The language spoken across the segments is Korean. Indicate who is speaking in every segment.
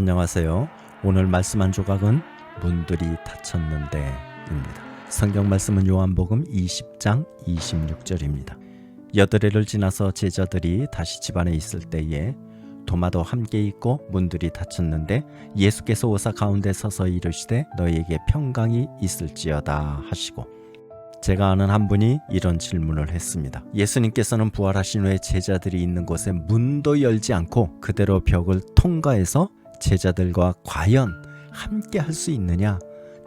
Speaker 1: 안녕하세요. 오늘 말씀 한 조각은 문들이 닫혔는데입니다. 성경 말씀은 요한복음 20장 26절입니다. 여드레를 지나서 제자들이 다시 집안에 있을 때에 도마도 함께 있고 문들이 닫혔는데 예수께서 오사 가운데 서서 이르시되 너희에게 평강이 있을지어다 하시고 제가 아는 한 분이 이런 질문을 했습니다. 예수님께서는 부활하신 후에 제자들이 있는 곳에 문도 열지 않고 그대로 벽을 통과해서 제자들과 과연 함께 할 수 있느냐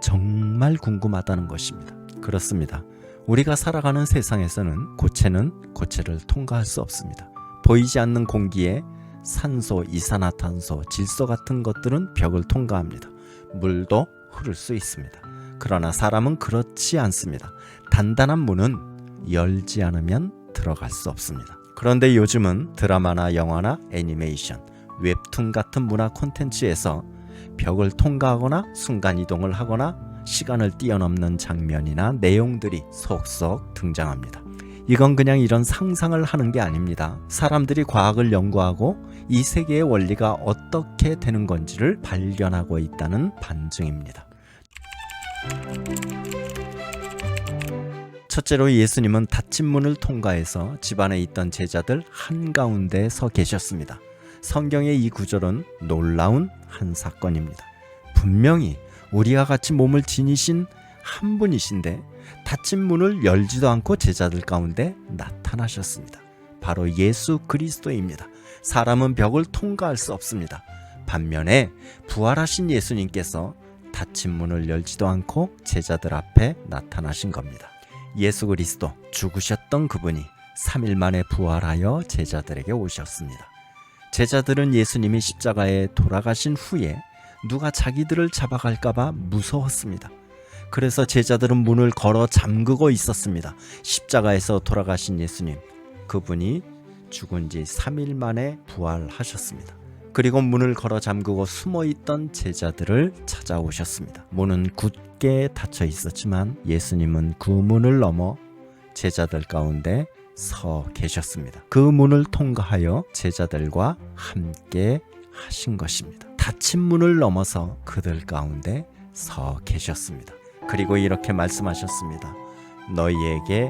Speaker 1: 정말 궁금하다는 것입니다. 그렇습니다. 우리가 살아가는 세상에서는 고체는 고체를 통과할 수 없습니다. 보이지 않는 공기에 산소, 이산화탄소, 질소 같은 것들은 벽을 통과합니다. 물도 흐를 수 있습니다. 그러나 사람은 그렇지 않습니다. 단단한 문은 열지 않으면 들어갈 수 없습니다. 그런데 요즘은 드라마나 영화나 애니메이션, 웹툰 같은 문화 콘텐츠에서 벽을 통과하거나 순간 이동을 하거나 시간을 뛰어넘는 장면이나 내용들이 속속 등장합니다. 이건 그냥 이런 상상을 하는 게 아닙니다. 사람들이 과학을 연구하고 이 세계의 원리가 어떻게 되는 건지를 발견하고 있다는 반증입니다. 첫째로 예수님은 닫힌 문을 통과해서 집안에 있던 제자들 한가운데 서 계셨습니다. 성경의 이 구절은 놀라운 한 사건입니다. 분명히 우리와 같이 몸을 지니신 한 분이신데 닫힌 문을 열지도 않고 제자들 가운데 나타나셨습니다. 바로 예수 그리스도입니다. 사람은 벽을 통과할 수 없습니다. 반면에 부활하신 예수님께서 닫힌 문을 열지도 않고 제자들 앞에 나타나신 겁니다. 예수 그리스도 죽으셨던 그분이 3일 만에 부활하여 제자들에게 오셨습니다. 제자들은 예수님이 십자가에 돌아가신 후에 누가 자기들을 잡아갈까봐 무서웠습니다. 그래서 제자들은 문을 걸어 잠그고 있었습니다. 십자가에서 돌아가신 예수님, 그분이 죽은 지 3일 만에 부활하셨습니다. 그리고 문을 걸어 잠그고 숨어 있던 제자들을 찾아오셨습니다. 문은 굳게 닫혀 있었지만 예수님은 그 문을 넘어 제자들 가운데 서 계셨습니다. 그 문을 통과하여 제자들과 함께 하신 것입니다. 닫힌 문을 넘어서 그들 가운데 서 계셨습니다. 그리고 이렇게 말씀하셨습니다. 너희에게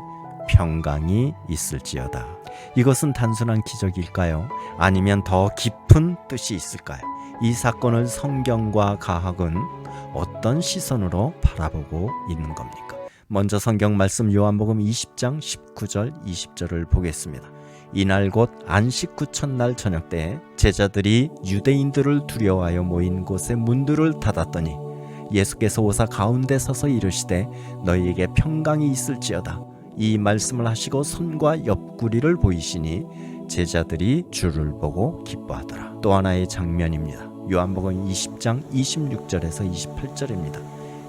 Speaker 1: 평강이 있을지어다. 이것은 단순한 기적일까요? 아니면 더 깊은 뜻이 있을까요? 이 사건을 성경과 과학은 어떤 시선으로 바라보고 있는 겁니까? 먼저 성경 말씀 요한복음 20장 19절 20절을 보겠습니다. 이날 곧 안식 구 첫날 저녁 때 제자들이 유대인들을 두려워하여 모인 곳에 문들을 닫았더니 예수께서 오사 가운데 서서 이르시되 너희에게 평강이 있을지어다. 이 말씀을 하시고 손과 옆구리를 보이시니 제자들이 주를 보고 기뻐하더라. 또 하나의 장면입니다. 요한복음 20장 26절에서 28절입니다.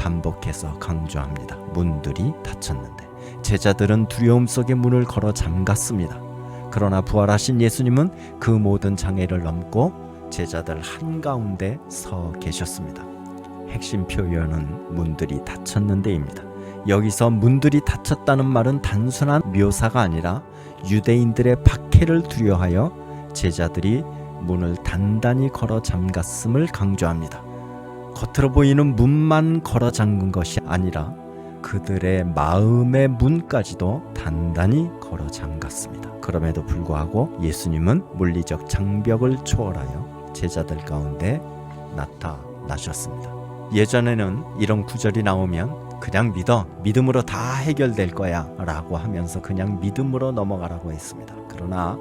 Speaker 1: 반복해서 강조합니다 문들이 닫혔는데 제자들은 두려움 속에 문을 걸어 잠갔습니다 그러나 부활하신 예수님은 그 모든 장애를 넘고 제자들 한가운데 서 계셨습니다. 핵심 표현은 문들이 닫혔는데입니다. 여기서 문들이 닫혔다는 말은 단순한 묘사가 아니라 유대인들의 박해를 두려워하여 제자들이 문을 단단히 걸어 잠갔음을 강조합니다. 겉으로 보이는 문만 걸어 잠근 것이 아니라 그들의 마음의 문까지도 단단히 걸어 잠갔습니다. 그럼에도 불구하고 예수님은 물리적 장벽을 초월하여 제자들 가운데 나타나셨습니다. 예전에는 이런 구절이 나오면 그냥 믿어 믿음으로 다 해결될 거야 라고 하면서 그냥 믿음으로 넘어가라고 했습니다. 그러나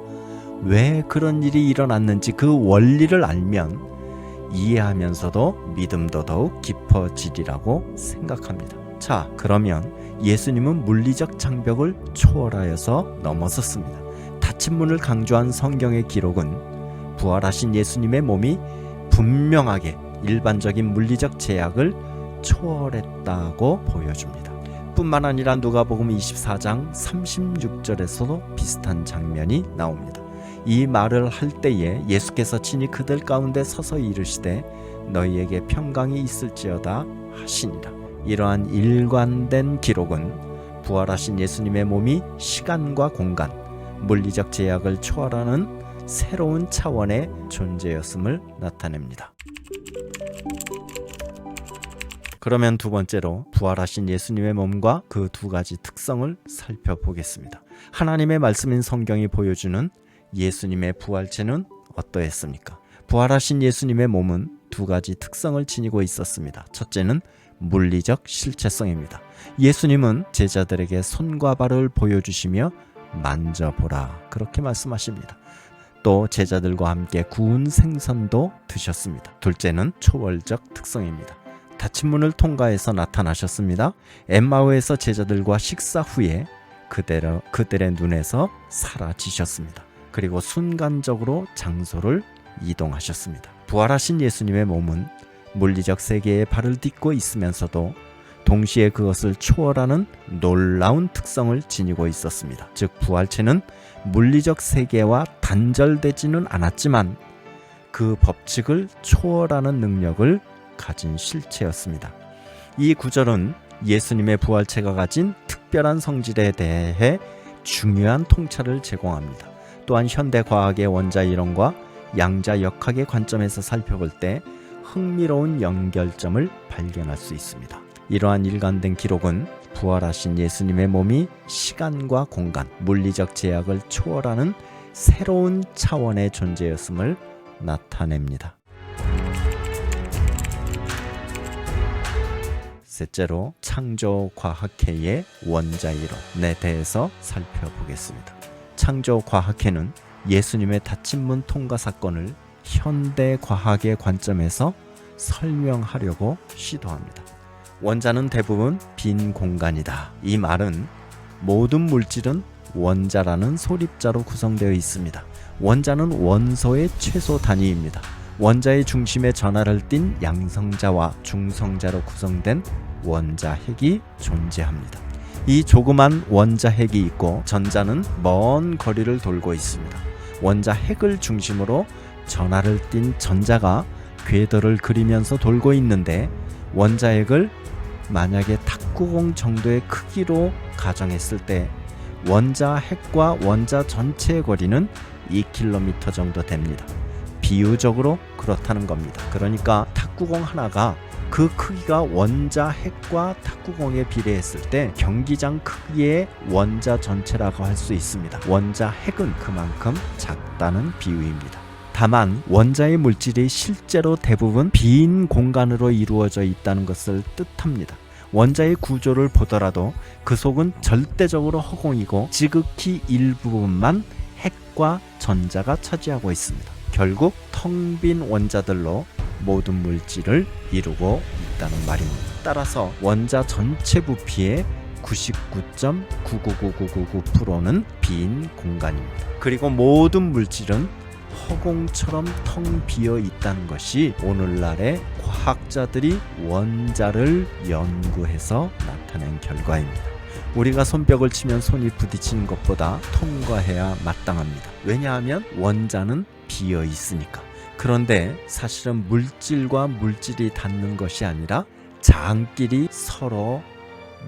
Speaker 1: 왜 그런 일이 일어났는지 그 원리를 알면 이해하면서도 믿음도 더욱 깊어지리라고 생각합니다. 자, 그러면 예수님은 물리적 장벽을 초월하여서 넘어섰습니다. 닫힌 문을 강조한 성경의 기록은 부활하신 예수님의 몸이 분명하게 일반적인 물리적 제약을 초월했다고 보여줍니다. 뿐만 아니라 누가복음 24장 36절에서도 비슷한 장면이 나옵니다. 이 말을 할 때에 예수께서 친히 그들 가운데 서서 이르시되 너희에게 평강이 있을지어다 하시니라. 이러한 일관된 기록은 부활하신 예수님의 몸이 시간과 공간, 물리적 제약을 초월하는 새로운 차원의 존재였음을 나타냅니다. 그러면 두 번째로 부활하신 예수님의 몸과 그 두 가지 특성을 살펴보겠습니다. 하나님의 말씀인 성경이 보여주는 예수님의 부활체는 어떠했습니까? 부활하신 예수님의 몸은 두 가지 특성을 지니고 있었습니다. 첫째는 물리적 실체성입니다. 예수님은 제자들에게 손과 발을 보여주시며 만져보라 그렇게 말씀하십니다. 또 제자들과 함께 구운 생선도 드셨습니다. 둘째는 초월적 특성입니다. 닫힌 문을 통과해서 나타나셨습니다. 엠마오에서 제자들과 식사 후에 그대로 그들의 눈에서 사라지셨습니다. 그리고 순간적으로 장소를 이동하셨습니다. 부활하신 예수님의 몸은 물리적 세계에 발을 딛고 있으면서도 동시에 그것을 초월하는 놀라운 특성을 지니고 있었습니다. 즉 부활체는 물리적 세계와 단절되지는 않았지만 그 법칙을 초월하는 능력을 가진 실체였습니다. 이 구절은 예수님의 부활체가 가진 특별한 성질에 대해 중요한 통찰을 제공합니다. 또한 현대 과학의 원자 이론과 양자 역학의 관점에서 살펴볼 때 흥미로운 연결점을 발견할 수 있습니다. 이러한 일관된 기록은 부활하신 예수님의 몸이 시간과 공간, 물리적 제약을 초월하는 새로운 차원의 존재였음을 나타냅니다. 셋째로 창조 과학회의 원자 이론에 대해서 살펴보겠습니다. 창조과학회는 예수님의 닫힌 문 통과 사건을 현대 과학의 관점에서 설명하려고 시도합니다. 원자는 대부분 빈 공간이다. 이 말은 모든 물질은 원자라는 소립자로 구성되어 있습니다. 원자는 원소의 최소 단위입니다. 원자의 중심에 전하를 띤 양성자와 중성자로 구성된 원자 핵이 존재합니다. 이 조그만 원자핵이 있고 전자는 먼 거리를 돌고 있습니다. 원자핵을 중심으로 전하를 띤 전자가 궤도를 그리면서 돌고 있는데 원자핵을 만약에 탁구공 정도의 크기로 가정했을 때 원자핵과 원자 전체의 거리는 2km 정도 됩니다. 비유적으로 그렇다는 겁니다. 그러니까 탁구공 하나가 그 크기가 원자 핵과 탁구공에 비례했을 때 경기장 크기의 원자 전체라고 할 수 있습니다. 원자 핵은 그만큼 작다는 비유입니다. 다만 원자의 물질이 실제로 대부분 빈 공간으로 이루어져 있다는 것을 뜻합니다. 원자의 구조를 보더라도 그 속은 절대적으로 허공이고 지극히 일부분만 핵과 전자가 차지하고 있습니다. 결국 텅 빈 원자들로 모든 물질을 이루고 있다는 말입니다. 따라서 원자 전체 부피의 99.999999%는 빈 공간입니다. 그리고 모든 물질은 허공처럼 텅 비어 있다는 것이 오늘날의 과학자들이 원자를 연구해서 나타낸 결과입니다. 우리가 손뼉을 치면 손이 부딪히는 것보다 통과해야 마땅합니다. 왜냐하면 원자는 비어 있으니까. 그런데 사실은 물질과 물질이 닿는 것이 아니라 장끼리 서로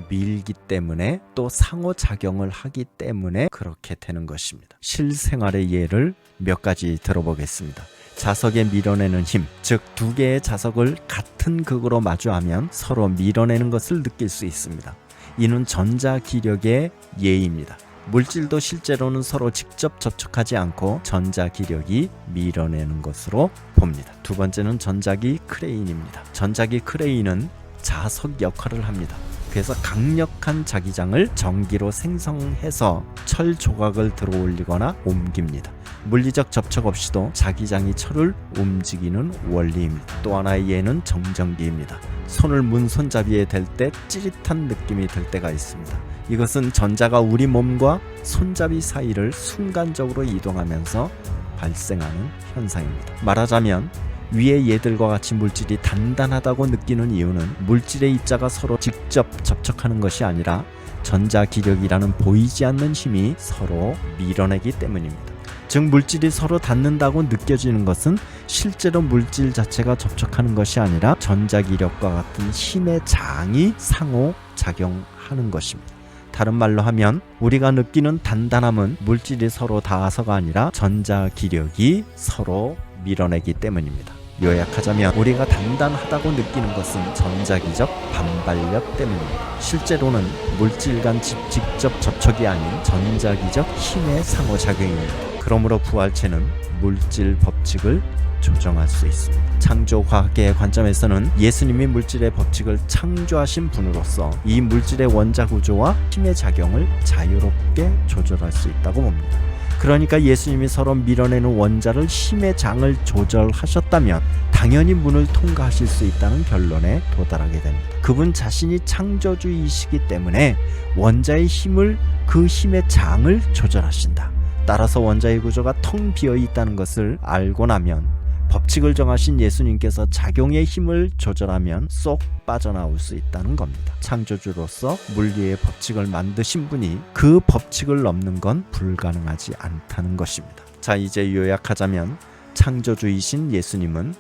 Speaker 1: 밀기 때문에 또 상호작용을 하기 때문에 그렇게 되는 것입니다. 실생활의 예를 몇 가지 들어보겠습니다. 자석에 밀어내는 힘, 즉 두 개의 자석을 같은 극으로 마주하면 서로 밀어내는 것을 느낄 수 있습니다. 이는 전자 기력의 예입니다. 물질도 실제로는 서로 직접 접촉하지 않고 전자 기력이 밀어내는 것으로 봅니다. 두 번째는 전자기 크레인입니다. 전자기 크레인은 자석 역할을 합니다. 그래서 강력한 자기장을 전기로 생성해서 철 조각을 들어 올리거나 옮깁니다. 물리적 접촉 없이도 자기장이 철을 움직이는 원리입니다. 또 하나의 예는 정전기입니다. 손을 문 손잡이에 댈 때 찌릿한 느낌이 들 때가 있습니다. 이것은 전자가 우리 몸과 손잡이 사이를 순간적으로 이동하면서 발생하는 현상입니다. 말하자면 위에 얘들과 같이 물질이 단단하다고 느끼는 이유는 물질의 입자가 서로 직접 접촉하는 것이 아니라 전자 기력이라는 보이지 않는 힘이 서로 밀어내기 때문입니다. 즉 물질이 서로 닿는다고 느껴지는 것은 실제로 물질 자체가 접촉하는 것이 아니라 전자기력과 같은 힘의 장이 상호 작용하는 것입니다. 다른 말로 하면 우리가 느끼는 단단함은 물질이 서로 닿아서가 아니라 전자 기력이 서로 밀어내기 때문입니다. 요약하자면 우리가 단단하다고 느끼는 것은 전자기적 반발력 때문입니다. 실제로는 물질 간 직- 직접 접촉이 아닌 전자기적 힘의 상호작용입니다. 그러므로 부활체는 물질 법칙을 조정할 수 있습니다. 창조과학계의 관점에서는 예수님이 물질의 법칙을 창조하신 분으로서 이 물질의 원자 구조와 힘의 작용을 자유롭게 조절할 수 있다고 봅니다. 그러니까 예수님이 서로 밀어내는 원자를 힘의 장을 조절하셨다면 당연히 문을 통과하실 수 있다는 결론에 도달하게 됩니다. 그분 자신이 창조주이시기 때문에 원자의 힘을 그 힘의 장을 조절하신다. 따라서 원자의 구조가 텅 비어 있다는 것을 알고 나면 법칙을 정하신 예수님께서 작용의 힘을 조절하면 쏙 빠져나올 수 있다는 겁니다. 창조주로서 물리의 법칙을 만드신 분이 그 법칙을 넘는 건 불가능하지 않다는 것입니다. 자, 이제 요약하자면 창조주이신 예수님은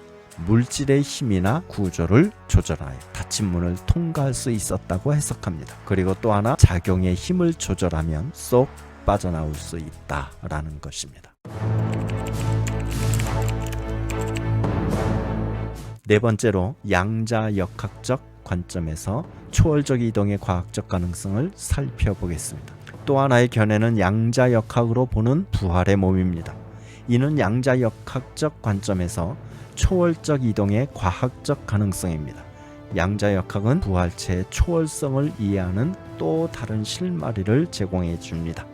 Speaker 1: 물질의 힘이나 구조를 조절하여 닫힌 문을 통과할 수 있었다고 해석합니다. 그리고 또 하나 작용의 힘을 조절하면 쏙 빠져나올 수 있다라는 것입니다. 네 번째로 양자 역학적 관점에서 초월적 이동의 과학적 가능성을 살펴보겠습니다. 또 하나의 견해는 양자 역학으로 보는 부활의 몸입니다. 이는 양자 역학적 관점에서 초월적 이동의 과학적 가능성입니다. 양자 역학은 부활체의 초월성을 이해하는 또 다른 실마리를 제공해 줍니다.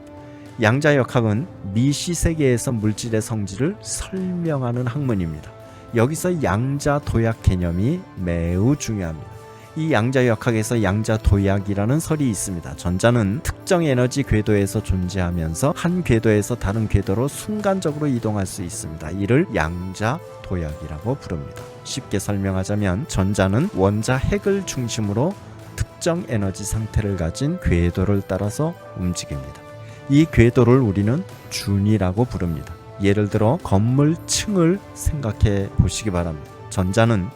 Speaker 1: 양자 역학은 미시 세계에서 물질의 성질을 설명하는 학문입니다. 여기서 양자 도약 개념이 매우 중요합니다. 이 양자역학에서 양자 도약이라는 설이 있습니다. 전자는 특정 에너지 궤도에서 존재하면서 한 궤도에서 다른 궤도로 순간적으로 이동할 수 있습니다. 이를 양자 도약이라고 부릅니다. 쉽게 설명하자면 전자는 원자 핵을 중심으로 특정 에너지 상태를 가진 궤도를 따라서 움직입니다. 이 궤도를 우리는 준이라고 부릅니다. 예를 들어 건물 층을 생각해 보시기 바랍니다. 전자는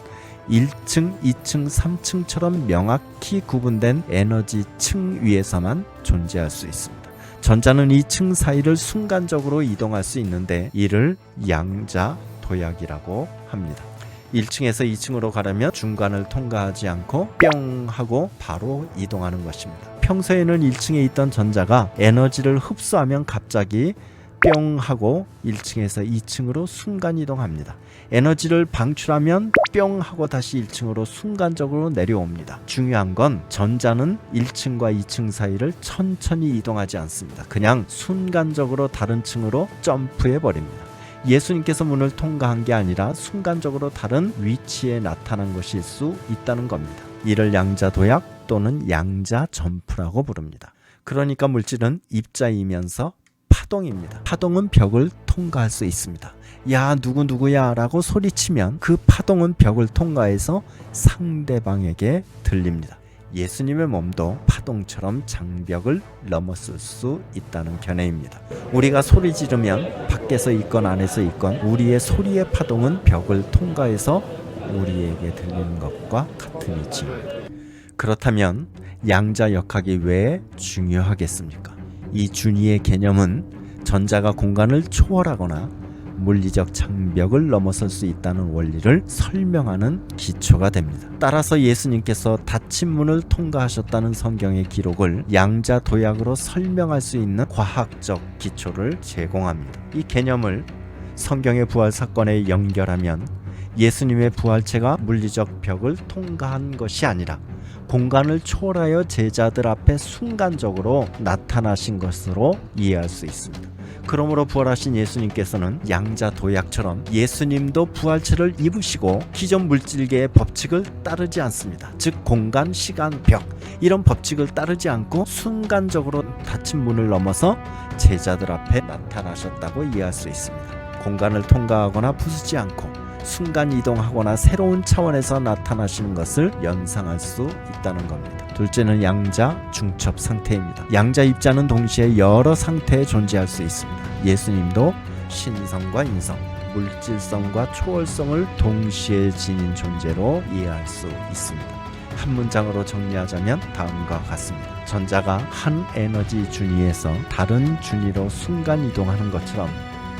Speaker 1: 1층, 2층, 3층처럼 명확히 구분된 에너지 층 위에서만 존재할 수 있습니다. 전자는 2층 사이를 순간적으로 이동할 수 있는데 이를 양자 도약이라고 합니다. 1층에서 2층으로 가려면 중간을 통과하지 않고 뿅 하고 바로 이동하는 것입니다. 평소에는 1층에 있던 전자가 에너지를 흡수하면 갑자기 뿅 하고 1층에서 2층으로 순간 이동합니다. 에너지를 방출하면 뿅 하고 다시 1층으로 순간적으로 내려옵니다. 중요한 건 전자는 1층과 2층 사이를 천천히 이동하지 않습니다. 그냥 순간적으로 다른 층으로 점프해 버립니다. 예수님께서 문을 통과한 게 아니라 순간적으로 다른 위치에 나타난 것일 수 있다는 겁니다. 이를 양자 도약 또는 양자 점프라고 부릅니다. 그러니까 물질은 입자이면서 파동입니다. 파동은 벽을 통과할 수 있습니다. 야, 누구 누구야 라고 소리치면 그 파동은 벽을 통과해서 상대방에게 들립니다. 예수님의 몸도 파동처럼 장벽을 넘었을 수 있다는 견해입니다. 우리가 소리 지르면 밖에서 있건 안에서 있건 우리의 소리의 파동은 벽을 통과해서 우리에게 들리는 것과 같은 이치입니다. 그렇다면 양자 역학이 왜 중요하겠습니까? 이 준위의 개념은 전자가 공간을 초월하거나 물리적 장벽을 넘어설 수 있다는 원리를 설명하는 기초가 됩니다. 따라서 예수님께서 닫힌 문을 통과하셨다는 성경의 기록을 양자 도약으로 설명할 수 있는 과학적 기초를 제공합니다. 이 개념을 성경의 부활 사건에 연결하면 예수님의 부활체가 물리적 벽을 통과한 것이 아니라 공간을 초월하여 제자들 앞에 순간적으로 나타나신 것으로 이해할 수 있습니다. 그러므로 부활하신 예수님께서는 양자 도약처럼 예수님도 부활체를 입으시고 기존 물질계의 법칙을 따르지 않습니다. 즉 공간, 시간, 벽 이런 법칙을 따르지 않고 순간적으로 닫힌 문을 넘어서 제자들 앞에 나타나셨다고 이해할 수 있습니다. 공간을 통과하거나 부수지 않고 순간 이동하거나 새로운 차원에서 나타나시는 것을 연상할 수 있다는 겁니다. 둘째는 양자 중첩 상태입니다. 양자 입자는 동시에 여러 상태에 존재할 수 있습니다. 예수님도 신성과 인성, 물질성과 초월성을 동시에 지닌 존재로 이해할 수 있습니다. 한 문장으로 정리하자면 다음과 같습니다. 전자가 한 에너지 준위에서 다른 준위로 순간 이동하는 것처럼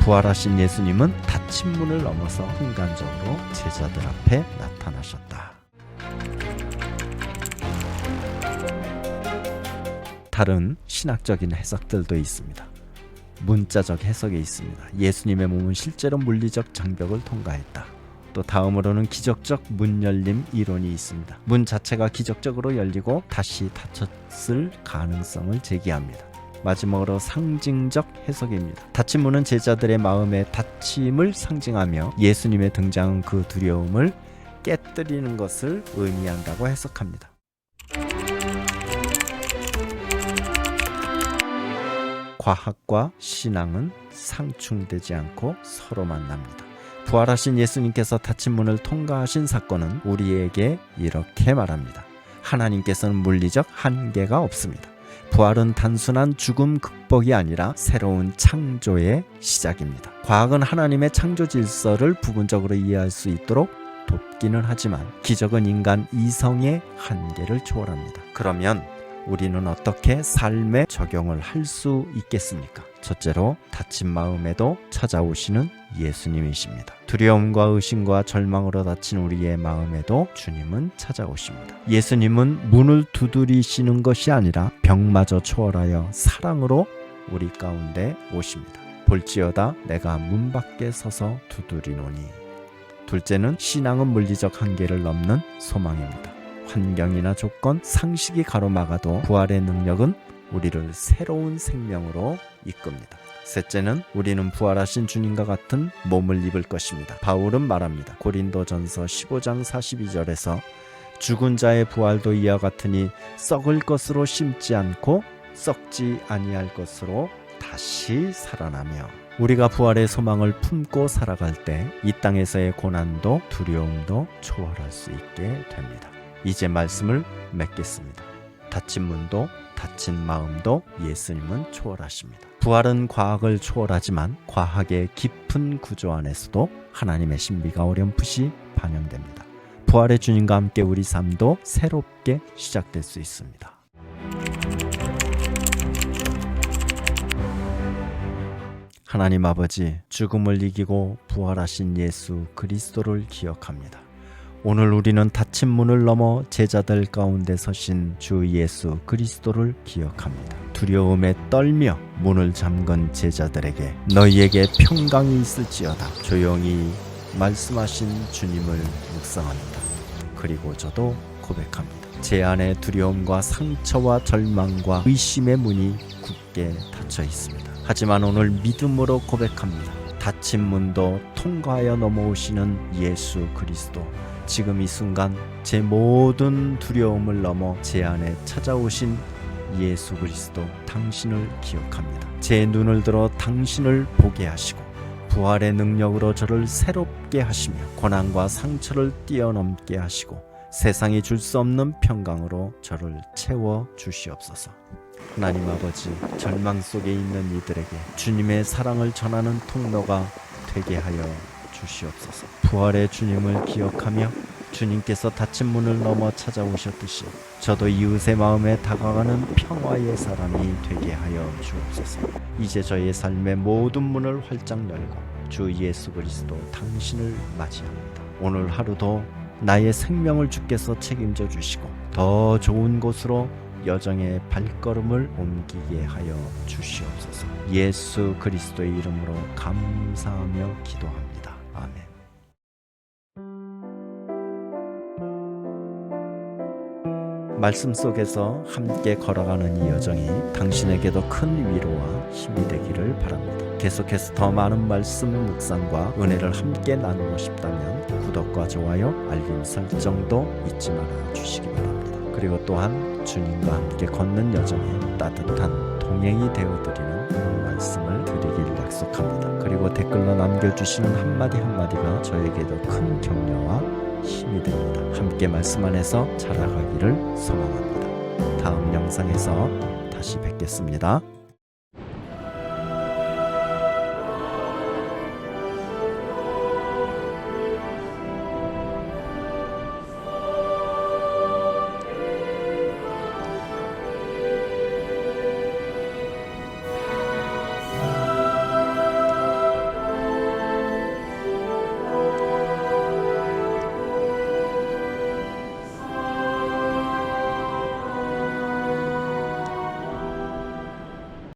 Speaker 1: 부활하신 예수님은 닫힌 문을 넘어서 순간적으로 제자들 앞에 나타나셨다. 다른 신학적인 해석들도 있습니다. 문자적 해석이 있습니다. 예수님의 몸은 실제로 물리적 장벽을 통과했다. 또 다음으로는 기적적 문 열림 이론이 있습니다. 문 자체가 기적적으로 열리고 다시 닫혔을 가능성을 제기합니다. 마지막으로 상징적 해석입니다. 닫힌 문은 제자들의 마음의 닫힘을 상징하며 예수님의 등장은 그 두려움을 깨뜨리는 것을 의미한다고 해석합니다. 과학과 신앙은 상충되지 않고 서로 만납니다. 부활하신 예수님께서 닫힌 문을 통과하신 사건은 우리에게 이렇게 말합니다. 하나님께서는 물리적 한계가 없습니다. 부활은 단순한 죽음 극복이 아니라 새로운 창조의 시작입니다. 과학은 하나님의 창조 질서를 부분적으로 이해할 수 있도록 돕기는 하지만 기적은 인간 이성의 한계를 초월합니다. 그러면 우리는 어떻게 삶에 적용을 할 수 있겠습니까? 첫째로 다친 마음에도 찾아오시는 예수님이십니다. 두려움과 의심과 절망으로 다친 우리의 마음에도 주님은 찾아오십니다. 예수님은 문을 두드리시는 것이 아니라 병마저 초월하여 사랑으로 우리 가운데 오십니다. 볼지어다 내가 문 밖에 서서 두드리노니. 둘째는 신앙은 물리적 한계를 넘는 소망입니다. 환경이나 조건, 상식이 가로막아도 부활의 능력은 우리를 새로운 생명으로 이끕니다. 셋째는 우리는 부활하신 주님과 같은 몸을 입을 것입니다. 바울은 말합니다. 고린도전서 15장 42절에서 죽은 자의 부활도 이와 같으니 썩을 것으로 심지 않고 썩지 아니할 것으로 다시 살아나며 우리가 부활의 소망을 품고 살아갈 때 이 땅에서의 고난도 두려움도 초월할 수 있게 됩니다. 이제 말씀을 맺겠습니다. 닫힌 문도 닫힌 마음도 예수님은 초월하십니다. 부활은 과학을 초월하지만 과학의 깊은 구조 안에서도 하나님의 신비가 어렴풋이 반영됩니다. 부활의 주님과 함께 우리 삶도 새롭게 시작될 수 있습니다. 하나님 아버지, 죽음을 이기고 부활하신 예수 그리스도를 기억합니다. 오늘 우리는 닫힌 문을 넘어 제자들 가운데 서신 주 예수 그리스도를 기억합니다. 두려움에 떨며 문을 잠근 제자들에게 너희에게 평강이 있을지어다 조용히 말씀하신 주님을 묵상합니다. 그리고 저도 고백합니다. 제 안에 두려움과 상처와 절망과 의심의 문이 굳게 닫혀 있습니다. 하지만 오늘 믿음으로 고백합니다. 닫힌 문도 통과하여 넘어오시는 예수 그리스도. 지금 이 순간 제 모든 두려움을 넘어 제 안에 찾아오신 예수 그리스도 당신을 기억합니다. 제 눈을 들어 당신을 보게 하시고 부활의 능력으로 저를 새롭게 하시며 고난과 상처를 뛰어넘게 하시고 세상이 줄 수 없는 평강으로 저를 채워 주시옵소서. 하나님 아버지, 절망 속에 있는 이들에게 주님의 사랑을 전하는 통로가 되게 하여 주시옵소서. 부활의 주님을 기억하며 주님께서 닫힌 문을 넘어 찾아오셨듯이 저도 이웃의 마음에 다가가는 평화의 사람이 되게 하여 주옵소서. 이제 저의 삶의 모든 문을 활짝 열고 주 예수 그리스도 당신을 맞이합니다. 오늘 하루도 나의 생명을 주께서 책임져 주시고 더 좋은 곳으로 여정의 발걸음을 옮기게 하여 주시옵소서. 예수 그리스도의 이름으로 감사하며 기도합니다. 아멘. 말씀 속에서 함께 걸어가는 이 여정이 당신에게도 큰 위로와 힘이 되기를 바랍니다. 계속해서 더 많은 말씀 묵상과 은혜를 함께 나누고 싶다면 구독과 좋아요, 알림 설정도 잊지 말아 주시기 바랍니다. 그리고 또한 주님과 함께 걷는 여정에 따뜻한 동행이 되어 드리는 원만 말씀을 드리길 약속합니다. 그리고 댓글로 남겨주시는 한마디 한마디가 저에게도 큰 격려와 힘이 됩니다. 함께 말씀 안에서 자라가기를 소망합니다. 다음 영상에서 다시 뵙겠습니다.